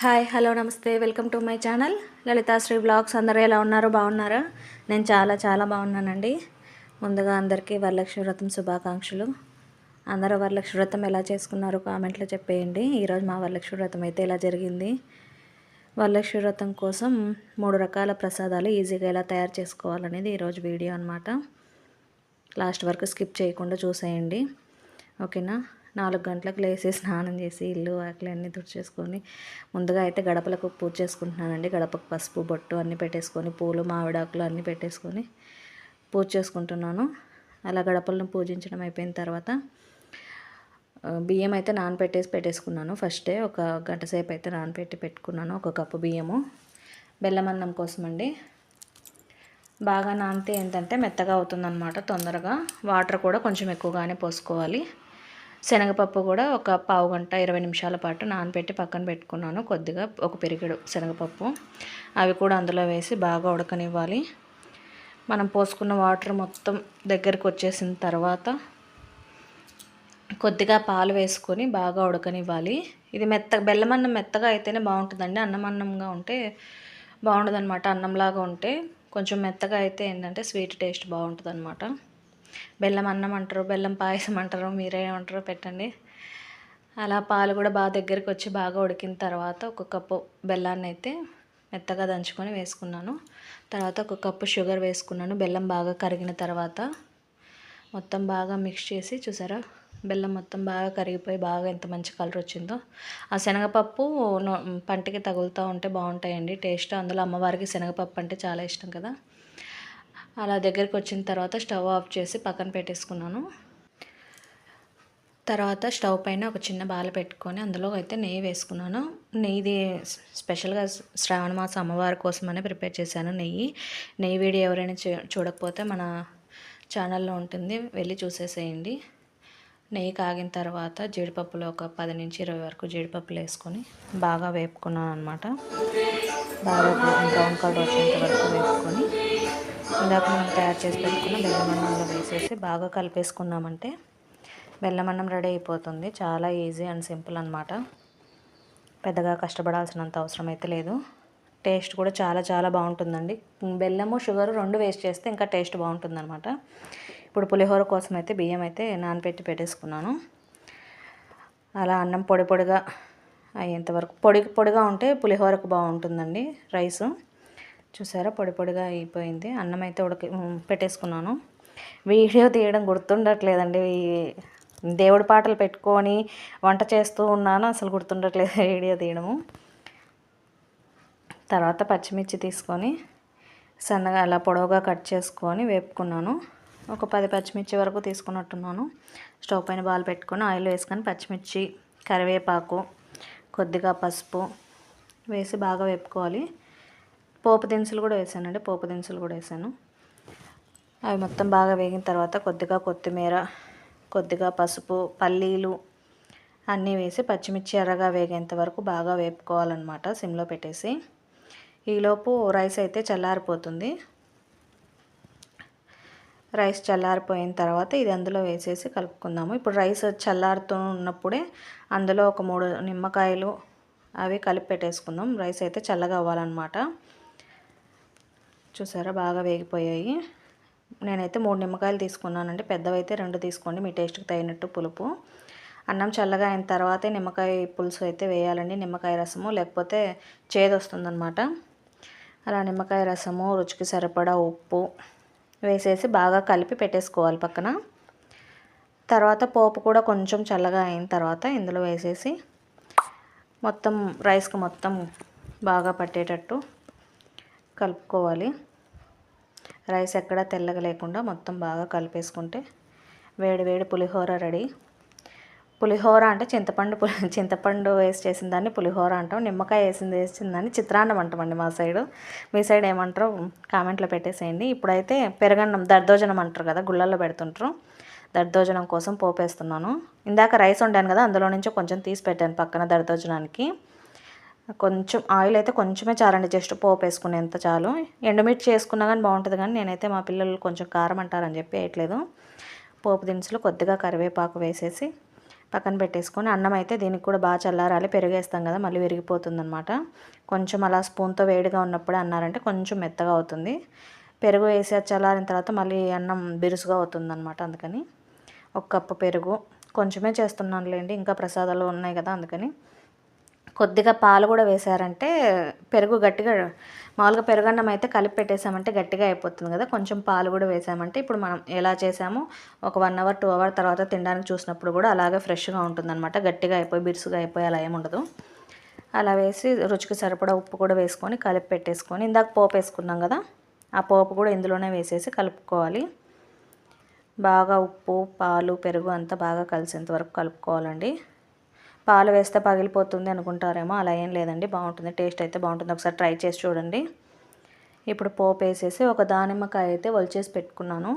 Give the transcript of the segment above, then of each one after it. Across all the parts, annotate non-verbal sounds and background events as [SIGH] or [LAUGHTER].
Hi hello నమస్తే. Welcome to my channel. Lalithasri blogs. అందరూ ఎలా ఉన్నారు? బాగున్నారా? నేను చాలా చాలా బాగున్నానండి. ముందుగా అందరికీ వరలక్ష్మి వ్రతం శుభాకాంక్షలు. అందరూ వరలక్ష్మి వ్రతం ఎలా చేసుకున్నారు కామెంట్లో చెప్పేయండి. ఈరోజు మా వరలక్ష్మి వ్రతం అయితే ఇలా జరిగింది? వరలక్ష్మి వ్రతం కోసం మూడు రకాల ప్రసాదాలు ఈజీగా ఎలా తయారు చేసుకోవాలనేది ఈరోజు వీడియో అనమాట లాస్ట్ వరకు స్కిప్ చేయకుండా చూసేయండి. ఓకేనా? నాలుగు గంటలకు లేచి స్నానం చేసి ఇల్లు వాకిలి అన్నీ తుడిచేసుకొని ముందుగా అయితే గడపలకు పూజ చేసుకుంటున్నానండి. గడపకు పసుపు బొట్టు అన్నీ పెట్టేసుకొని పూలు మామిడాకులు అన్నీ పెట్టేసుకొని పూజ చేసుకుంటున్నాను. అలా గడపలను పూజించడం అయిపోయిన తర్వాత బియ్యం అయితే నానపెట్టేసి పెట్టేసుకున్నాను. ఫస్టే ఒక గంట సేపు అయితే నానపెట్టి పెట్టుకున్నాను ఒక కప్పు బియ్యము. బెల్లం అన్నం కోసం అండి బాగా నానితే ఏంటంటే మెత్తగా అవుతుందన్నమాట తొందరగా. వాటర్ కూడా కొంచెం ఎక్కువగానే పోసుకోవాలి. శనగపప్పు కూడా ఒక పావు గంట ఇరవై నిమిషాల పాటు నానబెట్టి పక్కన పెట్టుకున్నాను. కొద్దిగా ఒక పెరిగడు శనగపప్పు. అవి కూడా అందులో వేసి బాగా ఉడకనివ్వాలి. మనం పోసుకున్న వాటర్ మొత్తం దగ్గరికి వచ్చేసిన తర్వాత కొద్దిగా పాలు వేసుకొని బాగా ఉడకనివ్వాలి. ఇది మెత్త బెల్లం అన్నం మెత్తగా అయితేనే బాగుంటుందండి. అన్నం అన్నంగా ఉంటే బాగుండదు అనమాట అన్నంలాగా ఉంటే కొంచెం మెత్తగా అయితే ఏంటంటే స్వీట్ టేస్ట్ బాగుంటుంది అనమాట బెల్లం అన్నం అంటారు బెల్లం పాయసం అంటారు మీరేమంటారో పెట్టండి. అలా పాలు కూడా బాగా దగ్గరికి వచ్చి బాగా ఉడికిన తర్వాత ఒక కప్పు బెల్లాన్ని అయితే మెత్తగా దంచుకొని వేసుకున్నాను. తర్వాత ఒక కప్పు షుగర్ వేసుకున్నాను. బెల్లం బాగా కరిగిన తర్వాత మొత్తం బాగా మిక్స్ చేసి చూసారా? బెల్లం మొత్తం బాగా కరిగిపోయి బాగా ఎంత మంచి కలర్ వచ్చిందో. ఆ శనగపప్పు నో- పంటికి తగులుతూ ఉంటే బాగుంటాయండి. టేస్ట్ అందులో అమ్మవారికి శనగపప్పు అంటే చాలా ఇష్టం కదా. అలా దగ్గరికి వచ్చిన తర్వాత స్టవ్ ఆఫ్ చేసి పక్కన పెట్టేసుకున్నాను. తర్వాత స్టవ్ పైన ఒక చిన్న బాల పెట్టుకొని అందులో అయితే నెయ్యి వేసుకున్నాను. నెయ్యిది స్పెషల్గా శ్రావణ మాసం అమ్మవారి కోసమనే ప్రిపేర్ చేశాను నెయ్యి. నెయ్యి వీడియో ఎవరైనా చూ- చూడకపోతే మన ఛానల్లో ఉంటుంది. వెళ్ళి చూసేసేయండి. నెయ్యి కాగిన తర్వాత జీడిపప్పులో ఒక పది నుంచి ఇరవై వరకు జీడిపప్పులు వేసుకొని బాగా వేపుకున్నాను అనమాట బాగా బ్రౌన్ కలర్ వచ్చేంత వరకు వేపుకొని ఇందాక మనం తయారు చేసి పెట్టుకున్న బెల్లం అన్నంలో వేసేసి బాగా కలిపేసుకున్నామంటే బెల్లం అన్నం రెడీ అయిపోతుంది. చాలా ఈజీ అండ్ సింపుల్ అనమాట పెద్దగా కష్టపడాల్సినంత అవసరం అయితే లేదు. టేస్ట్ కూడా చాలా చాలా బాగుంటుందండి. బెల్లము షుగర్ రెండు వేస్ట్ చేస్తే ఇంకా టేస్ట్ బాగుంటుంది అనమాట ఇప్పుడు పులిహోర కోసం అయితే బియ్యం అయితే నానబెట్టి పెట్టేసుకున్నాను. అలా అన్నం పొడి పొడిగా అయ్యేంత వరకు పొడి పొడిగా ఉంటే పులిహోరకు బాగుంటుందండి రైసు. చూసారా? పొడి పొడిగా అయిపోయింది. అన్నం అయితే ఉడక పెట్టేసుకున్నాను. వీడియో తీయడం గుర్తుండట్లేదండి. ఈ దేవుడి పాటలు పెట్టుకొని వంట చేస్తూ ఉన్నాను. అసలు గుర్తుండట్లేదు [LAUGHS] వీడియో తీయడము. తర్వాత పచ్చిమిర్చి తీసుకొని సన్నగా అలా పొడవుగా కట్ చేసుకొని వేపుకున్నాను. ఒక పది పచ్చిమిర్చి వరకు తీసుకున్నట్టున్నాను. స్టవ్ పైన బాల్ పెట్టుకొని ఆయిల్ వేసుకొని పచ్చిమిర్చి కరివేపాకు కొద్దిగా పసుపు వేసి బాగా వేపుకోవాలి. పోపు దినుసులు కూడా వేసానండి పోపు దినుసులు కూడా వేసాను. అవి మొత్తం బాగా వేగిన తర్వాత కొద్దిగా కొత్తిమీర కొద్దిగా పసుపు పల్లీలు అన్నీ వేసి పచ్చిమిర్చి ఎర్రగా వేగేంత వరకు బాగా వేపుకోవాలన్నమాట సిమ్లో పెట్టేసి. ఈలోపు రైస్ అయితే చల్లారిపోతుంది. రైస్ చల్లారిపోయిన తర్వాత ఇది అందులో వేసేసి కలుపుకుందాము. ఇప్పుడు రైస్ చల్లారుతూ ఉన్నప్పుడే అందులో ఒక మూడు నిమ్మకాయలు అవి కలిపి పెట్టేసుకుందాం. రైస్ అయితే చల్లగా అవ్వాలన్నమాట. చూసారా? బాగా వేగిపోయాయి. నేనైతే మూడు నిమ్మకాయలు తీసుకున్నానండి. పెద్దవైతే రెండు తీసుకోండి. మీ టేస్ట్కి తగినట్టు పులుపు. అన్నం చల్లగా అయిన తర్వాతే నిమ్మకాయ పులుసు అయితే వేయాలండి. నిమ్మకాయ రసము లేకపోతే చేదు వస్తుందన్నమాట. అలా నిమ్మకాయ రసము రుచికి సరిపడా ఉప్పు వేసేసి బాగా కలిపి పెట్టేసుకోవాలి పక్కన. తర్వాత పోపు కూడా కొంచెం చల్లగా అయిన తర్వాత ఇందులో వేసేసి మొత్తం రైస్కి మొత్తం బాగా పట్టేటట్టు కలుపుకోవాలి. రైస్ ఎక్కడా తెల్లగా లేకుండా మొత్తం బాగా కలిపేసుకుంటే వేడి వేడి పులిహోర రెడీ. పులిహోర అంటే చింతపండు పులి చింతపండు వేసి చేసిన దాన్ని పులిహోర అంటాం. నిమ్మకాయ వేసింది వేసిన దాన్ని చిత్రాన్నం అంటామండి మా సైడు. మీ సైడ్ ఏమంటారో కామెంట్లో పెట్టేసేయండి. ఇప్పుడైతే పెరగన్నం దర్దోజనం అంటారు కదా గుళ్ళల్లో పెడుతుంటారు. దర్దోజనం కోసం పోపేస్తున్నాను. ఇందాక రైస్ వండాను కదా అందులో నుంచి కొంచెం తీసి పెట్టాను పక్కన దర్దోజనానికి కొంచెం ఆయిల్ అయితే కొంచెమే చాలండి జస్ట్ పోపు వేసుకునేంత చాలు. ఎండుమిర్చి వేసుకున్నా కానీ బాగుంటుంది కానీ నేనైతే మా పిల్లలు కొంచెం కారం అంటారని చెప్పి వేయట్లేదు. పోపు దినుసులు కొద్దిగా కరివేపాకు వేసేసి పక్కన పెట్టేసుకొని అన్నం అయితే దీనికి కూడా బాగా చల్లారాలి పెరిగేస్తాం కదా మళ్ళీ విరిగిపోతుంది అనమాట కొంచెం అలా స్పూన్తో వేడిగా ఉన్నప్పుడే అన్నారంటే కొంచెం మెత్తగా అవుతుంది. పెరుగు వేసి చల్లారిన తర్వాత మళ్ళీ అన్నం బిరుసుగా అవుతుంది అనమాట అందుకని. ఒక కప్పు పెరుగు. కొంచెమే చేస్తున్నానులేండి ఇంకా ప్రసాదాలు ఉన్నాయి కదా అందుకని. కొద్దిగా పాలు కూడా వేసారంటే పెరుగు గట్టిగా మామూలుగా పెరుగన్నం అయితే కలిపి పెట్టేసామంటే గట్టిగా అయిపోతుంది కదా. కొంచెం పాలు కూడా వేసామంటే ఇప్పుడు మనం ఎలా చేసామో ఒక వన్ అవర్ టూ అవర్ తర్వాత తినడానికి చూసినప్పుడు కూడా అలాగే ఫ్రెష్గా ఉంటుందన్నమాట. గట్టిగా అయిపోయి బిరుసుగా అయిపోయి అలా ఏముండదు. అలా వేసి రుచికి సరిపడా ఉప్పు కూడా వేసుకొని కలిపి పెట్టేసుకొని ఇందాక పోపు వేసుకున్నాం కదా. ఆ పోపు కూడా ఇందులోనే వేసేసి కలుపుకోవాలి. బాగా ఉప్పు పాలు పెరుగు అంతా బాగా కలిసేంత వరకు కలుపుకోవాలండి. పాలు వేస్తే పగిలిపోతుంది అనుకుంటారేమో అలా ఏం లేదండి బాగుంటుంది టేస్ట్ అయితే బాగుంటుంది. ఒకసారి ట్రై చేసి చూడండి. ఇప్పుడు పోపు వేసేసి ఒక దానిమ్మకాయ అయితే ఒలిచేసి పెట్టుకున్నాను.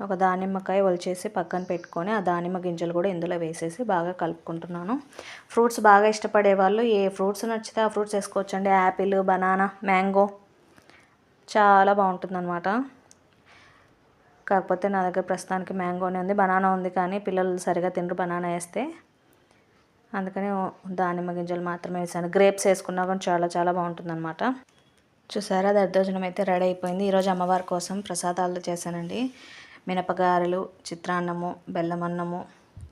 ఒక దానిమ్మకాయ ఒలిచేసి పక్కన పెట్టుకొని ఆ దానిమ్మ గింజలు కూడా ఇందులో వేసేసి బాగా కలుపుకుంటున్నాను. ఫ్రూట్స్ బాగా ఇష్టపడే వాళ్ళు ఏ ఫ్రూట్స్ నచ్చితే ఆ ఫ్రూట్స్ వేసుకోవచ్చండి. యాపిల్ బనానా మ్యాంగో చాలా బాగుంటుంది అన్నమాట కాకపోతే నా దగ్గర ప్రస్తుతానికి మ్యాంగోనే ఉంది బనానా ఉంది కానీ పిల్లలు సరిగా తినరు బనానా వేస్తే. అందుకని దానిమ్మ గింజలు మాత్రమే వేసాను. గ్రేప్స్ వేసుకున్నా కానీ చాలా చాలా బాగుంటుందన్నమాట. చూసారా? దర్దోజనం అయితే రెడీ అయిపోయింది. ఈరోజు అమ్మవారి కోసం ప్రసాదాలు చేశానండి. మినపగారెలు చిత్రాన్నము బెల్లం అన్నము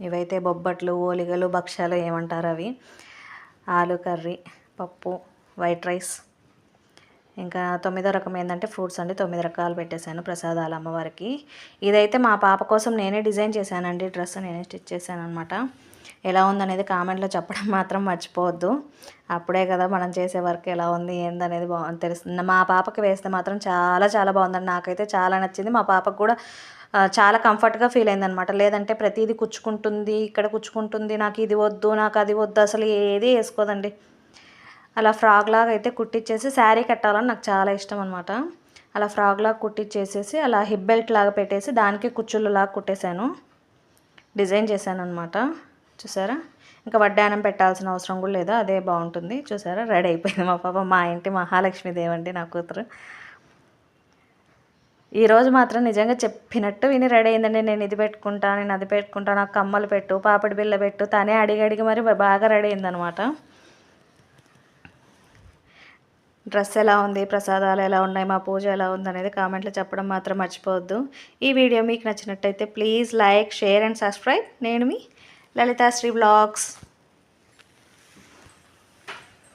ఇవైతే బొబ్బట్లు ఓలిగలు భక్ష్యాలు ఏమంటారు అవి. ఆలు కర్రీ పప్పు వైట్ రైస్ ఇంకా తొమ్మిదో రకం ఏంటంటే ఫ్రూట్స్ అండి. తొమ్మిది రకాలు పెట్టేశాను ప్రసాదాలు అమ్మవారికి. ఇదైతే మా పాప కోసం నేనే డిజైన్ చేశానండి. డ్రెస్ నేనే స్టిచ్ చేశాను అనమాట ఎలా ఉందనేది కామెంట్లో చెప్పడం మాత్రం మర్చిపోవద్దు. అప్పుడే కదా మనం చేసే వర్క్ ఎలా ఉంది ఏందనేది బా తెలుస్తుంది. మా పాపకి వేస్తే మాత్రం చాలా చాలా బాగుందండి. నాకైతే చాలా నచ్చింది. మా పాపకు కూడా చాలా కంఫర్ట్గా ఫీల్ అయిందనమాట లేదంటే ప్రతిదీ కుచ్చుకుంటుంది ఇక్కడ కుచ్చుకుంటుంది నాకు ఇది వద్దు నాకు అది వద్దు అసలు ఏది వేసుకోదండి. అలా ఫ్రాక్ లాగా అయితే కుట్టించేసి శారీ కట్టాలని నాకు చాలా ఇష్టం అనమాట అలా ఫ్రాక్ లాగా కుట్టించేసేసి అలా హిప్ బెల్ట్ లాగా పెట్టేసి దానికి కుచ్చులు లాగా కుట్టేశాను. డిజైన్ చేశాను అనమాట చూసారా? ఇంకా వడ్డానం పెట్టాల్సిన అవసరం కూడా లేదు. అదే బాగుంటుంది. చూసారా? రెడీ అయిపోయింది మా పాప మా ఇంటి మహాలక్ష్మీదేవండి అండి నా కూతురు. ఈరోజు మాత్రం నిజంగా చెప్పినట్టు విని రెడీ అయిందండి. నేను ఇది పెట్టుకుంటా నేను అది పెట్టుకుంటా నాకు కమ్మలు పెట్టు పాపడి బిల్ల పెట్టు తనే అడిగి అడిగి మరి బాగా రెడీ అయిందనమాట డ్రెస్ ఎలా ఉంది ప్రసాదాలు ఎలా ఉన్నాయి మా పూజ ఎలా ఉంది అనేది కామెంట్లో చెప్పడం మాత్రం మర్చిపోవద్దు. ఈ వీడియో మీకు నచ్చినట్టయితే please like share and subscribe. నేను మీ లలితాశ్రీ బ్లాగ్స్.